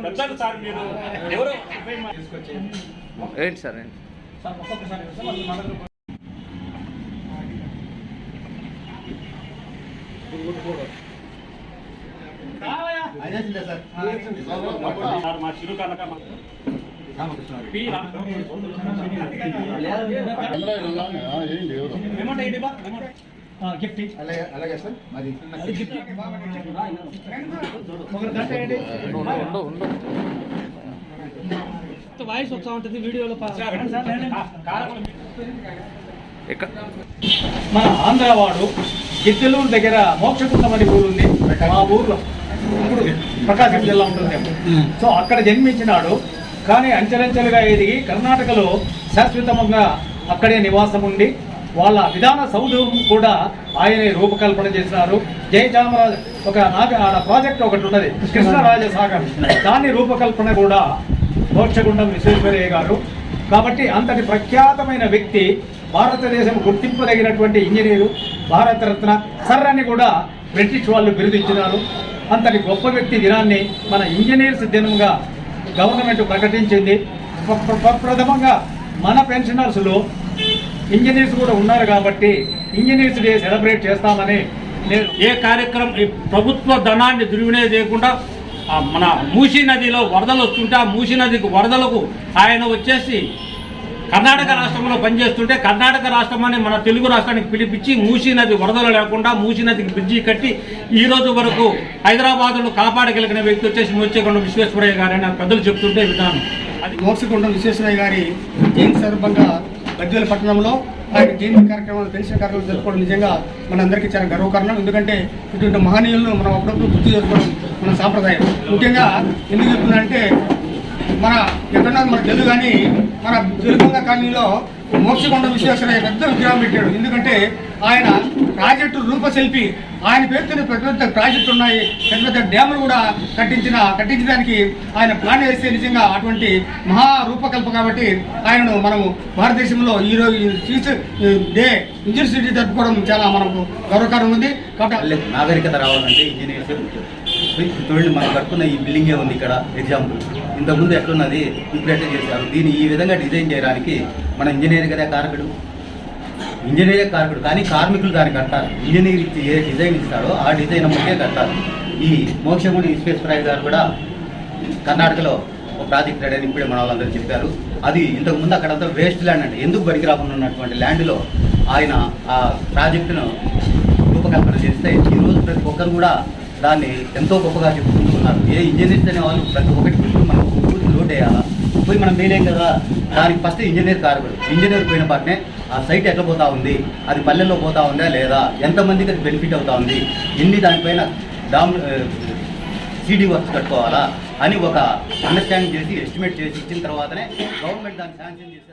పెద్దలు సార్ మీరు ఎవరు? ఏంటి సార్ ఏంటి? సార్ మా చిరు కనక పి రా- అలాగే అలాగే సార్ ఉండు వాయిస్ వస్తూ ఉంటుంది వీడియోలో మన ఆంధ్రవాడు గిద్దలూరు దగ్గర మోక్షకుండం అనే ఊరు ఉంది. మా ఊర్లో. ఇప్పుడు ప్రకాశం జిల్లా ఉంటుంది. సో అక్కడ జన్మించినాడు. కానీ అంచెలంచెలుగా ఎదిగి కర్ణాటకలో శాశ్వతంగా అక్కడే నివాసం ఉండి వాళ్ళ విధాన సౌధం కూడా ఆయనే రూపకల్పన చేసినారు. జయచామరాజు ఒక నాగ ఆడ ప్రాజెక్ట్ ఒకటి ఉన్నది కృష్ణరాజ సాగర్ దాని రూపకల్పన కూడా మోక్షగుండం విశ్వేశ్వరయ్య గారు. కాబట్టి అంతటి ప్రఖ్యాతమైన వ్యక్తి భారతదేశం గుర్తింపదగినటువంటి ఇంజనీరు భారతరత్న సర్ అని కూడా బ్రిటిష్ వాళ్ళు బిరుదించినారు. అంతటి గొప్ప వ్యక్తి దినాన్ని మన ఇంజనీర్స్ దినంగా గవర్నమెంట్ ప్రకటించింది. ప్ర- మన పెన్షనర్స్లో ఇంజనీర్స్ కూడా ఉన్నారు కాబట్టి ఇంజనీర్స్ డే సెలబ్రేట్ చేస్తామని నేను ఏ కార్యక్రమం ఈ ప్రభుత్వ ధనాన్ని దుర్వినియోగం చేయకుండా మన మూసీ నదిలో వరదలు వస్తుంటే ఆ మూసీ నదికి వరదలకు ఆయన వచ్చేసి కర్ణాటక రాష్ట్రంలో పనిచేస్తుంటే కర్ణాటక రాష్ట్రాన్ని మన తెలుగు రాష్ట్రానికి పిలిపించి మూసీ నది వరదలు లేకుండా మూసీ నదికి బ్రిడ్జి కట్టి ఈ రోజు వరకు హైదరాబాద్ను కాపాడగలిగిన వ్యక్తి వచ్చేసి మోచేకొండ విశ్వేశ్వరయ్య గారని ఆ పెద్దలు చెప్తుంటే విధానం. అది మోక్షగుండం విశ్వేశ్వరయ్య గారి జయంతి సందర్భంగా బద్వేల పట్టణంలో ఆయన జయంతి కార్యక్రమాలు పెన్షన్ కార్యక్రమం జరుపుకోవడం నిజంగా మనందరికీ చాలా గర్వకారణం. ఎందుకంటే ఇటువంటి మహనీయులను మనం అప్పుడప్పుడు గుర్తు చేసుకోవడం మన సాంప్రదాయం. ముఖ్యంగా ఎందుకు చెప్తున్నానంటే మన ఎక్కడన్నా మన తెలుగు కానీ మన తెలుగుంగ కాలనీలో మోక్షకొండ విశ్వేశ్వరయ్య పెద్ద విగ్రహం పెట్టాడు. ఎందుకంటే ఆయన ప్రాజెక్టు రూపశిల్పి ఆయన పేరుతోనే పెద్ద పెద్ద ప్రాజెక్టులు ఉన్నాయి. పెద్ద పెద్ద డ్యాములు కూడా కట్టించిన కట్టించడానికి ఆయన ప్లాన్ వేస్తే నిజంగా అటువంటి మహా రూపకల్ప కాబట్టి ఆయనను మనము భారతదేశంలో ఈ రోజు డే ఇంజనీర్సిటీ జరుపుకోవడం చాలా మనకు గౌరవకరం ఉంది. కాబట్టి నాగరికత రావాలంటే ఇంజనీర్స్ చూడండి మనం కట్టుకున్న ఈ బిల్డింగే ఉంది ఇక్కడ ఎగ్జాంపుల్ ఇంతకుముందు ఎట్లున్నది? ఇప్పుడు చేశారు? దీన్ని ఈ విధంగా డిజైన్ చేయడానికి మన ఇంజనీర్ కదా కారకుడు? ఇంజనీరే కార్మికుడు కానీ కార్మికులు దాన్ని కట్టాలి. ఇంజనీర్ ఇచ్చి ఏ డిజైన్ ఇస్తాడో ఆ డిజైన్ అమ్మకే కట్టాలి. ఈ మోక్షముడి విశ్వేశ్వరయ్య గారు కూడా కర్ణాటకలో ఒక ప్రాజెక్ట్ రెడీ అని ఇప్పుడే మన వాళ్ళందరూ చెప్పారు. అది ఇంతకుముందు అక్కడంతా వేస్ట్ ల్యాండ్ అంటే ఎందుకు బడికి రాకుండా ఉన్నటువంటి ల్యాండ్లో ఆయన ఆ ప్రాజెక్టును రూపకల్పన చేస్తే ఈ రోజు ప్రతి ఒక్కరు కూడా దాన్ని ఎంతో గొప్పగా చెప్పుకుంటున్నారు. ఏ ఇంజనీర్స్ అనే వాళ్ళు ప్రతి ఒక్కటి ఇప్పుడు మనం ఊరికి లోడ్ వేయాలా? పోయి మనం వేయలేం కదా? దానికి ఫస్ట్ ఇంజనీర్ కారకుడు ఇంజనీర్ పోయిన పాటనే ఆ సైట్ ఎట్లా పోతా ఉంది? అది పల్లెల్లో పోతా ఉందా లేదా? ఎంతమందికి అది బెనిఫిట్ అవుతా ఉంది? ఎన్ని దానిపైన డామ్ సీడీ వర్క్స్ కట్టుకోవాలా అని ఒక అండర్స్టాండింగ్ చేసి ఎస్టిమేట్ చేసి ఇచ్చిన తర్వాతనే గవర్నమెంట్ దాన్ని శాంక్షన్ చేసి